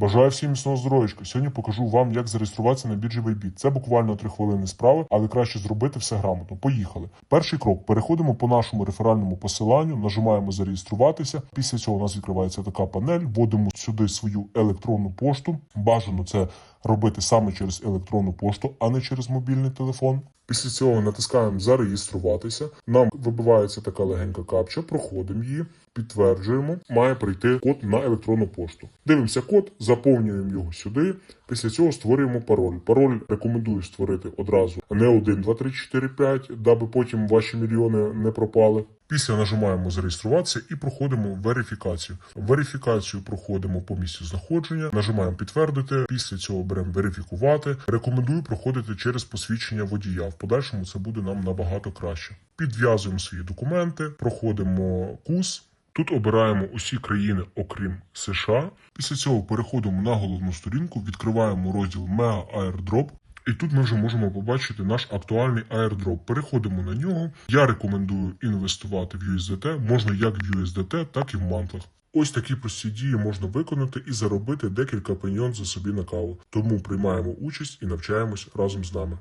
Бажаю всім міцного здоров'ячка. Сьогодні покажу вам, як зареєструватися на біржі Bybit. Це буквально 3 хвилини справи, але краще зробити все грамотно. Поїхали. Перший крок: переходимо по нашому реферальному посиланню, нажимаємо зареєструватися. Після цього у нас відкривається така панель. Вводимо сюди свою електронну пошту. Бажано це робити саме через електронну пошту, а не через мобільний телефон. Після цього натискаємо зареєструватися. Нам вибивається така легенька капча, проходимо її, підтверджуємо. Має прийти код на електронну пошту. Дивимося код, заповнюємо його сюди. Після цього створюємо пароль. Пароль рекомендую створити одразу не 1, 2, 3, 4, 5, даби потім ваші мільйони не пропали. Після нажимаємо зареєструватися і проходимо верифікацію. Верифікацію проходимо по місцю знаходження, нажимаємо підтвердити. Після цього беремо верифікувати. Рекомендую проходити через посвідчення водія. В подальшому це буде нам набагато краще. Підв'язуємо свої документи, проходимо курс. Тут обираємо усі країни, окрім США. Після цього переходимо на головну сторінку, відкриваємо розділ Мега Airdrop. І тут ми вже можемо побачити наш актуальний airdrop. Переходимо на нього. Я рекомендую інвестувати в USDT, можна як в USDT, так і в мантлах. Ось такі прості дії можна виконати і заробити декілька пеньйон за собі на каву. Тому приймаємо участь і навчаємось разом з нами.